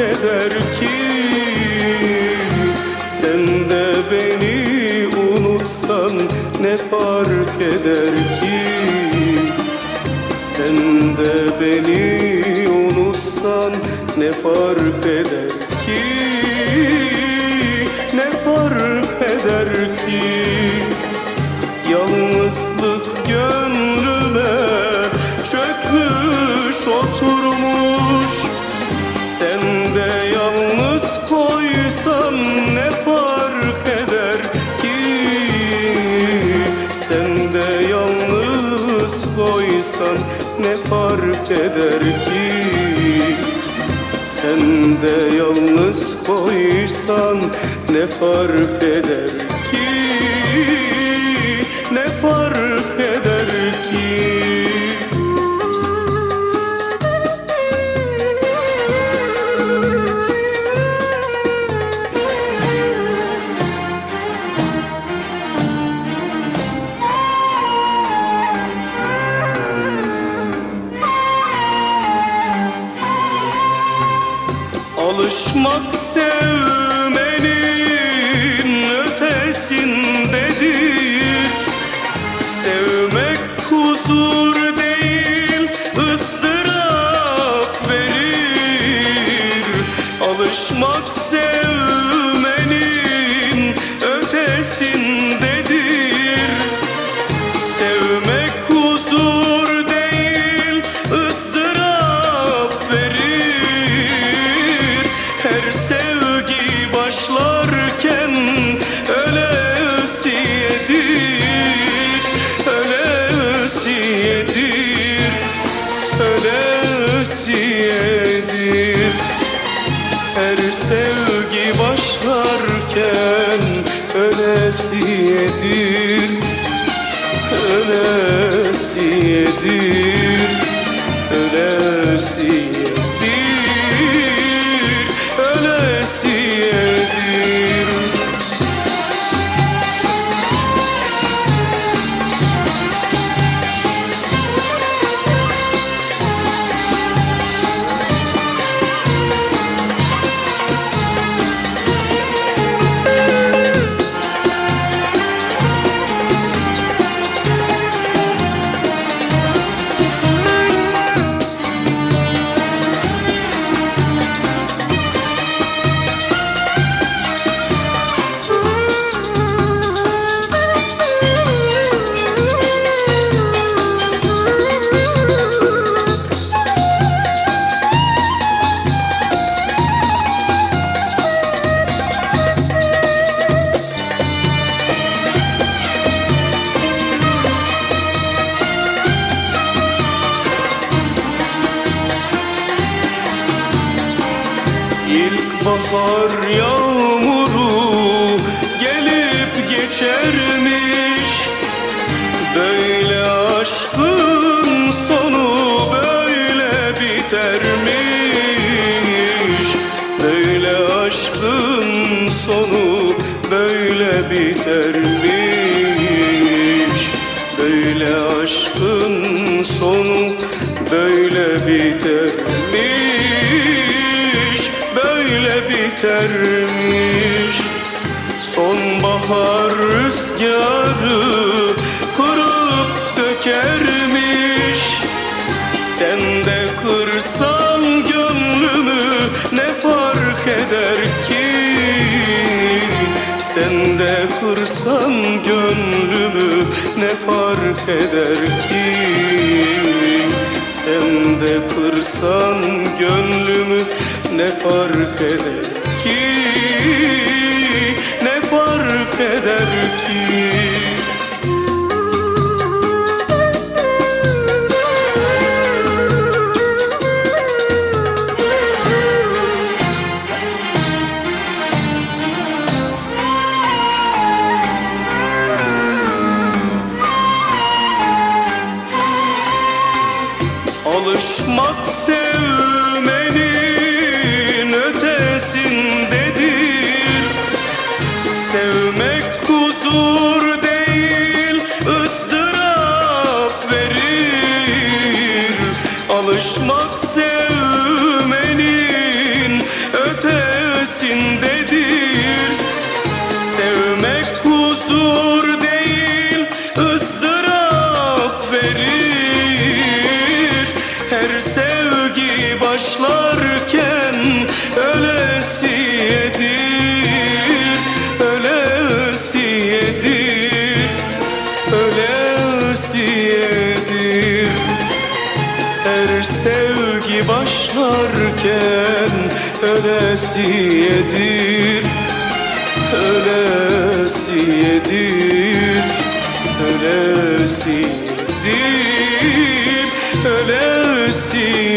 eder ki Sen de beni unutsan ne fark eder ki? Sen de beni unutsan ne fark eder Sen de yalnız koysan ne fark eder ki? Sen de yalnız koysan ne fark eder ki sevmenin ötesindedir. Sevmek huzur değil ıstırap verir. Alışmak sevmenin Ölesiyedir her sevgi başlarken Ölesiyedir Ölesiyedir Ölesiyedir İlkbahar yağmuru gelip geçermiş. Böyle aşkın sonu böyle bitermiş. Böyle aşkın sonu böyle bitermiş. Böyle aşkın sonu böyle bitermiş bitermiş Sonbahar rüzgarı kurup dökermiş. Sen de kırsan gönlümü ne fark eder ki? Sen de kırsan gönlümü ne fark eder ki? Sen de kırsan gönlümü ne fark eder ki Ne fark eder ki? Alışmak sevmenin Alışmak sevmenin ötesindedir. Sevmek huzur değil ızdırap verir. Her sevgi başlarken ölesiyedir Ölesiyedir Ölesiyedir her sevgi başlarken ölesiyedir Ölesiyedir Ölesiyedir Ölesiyedir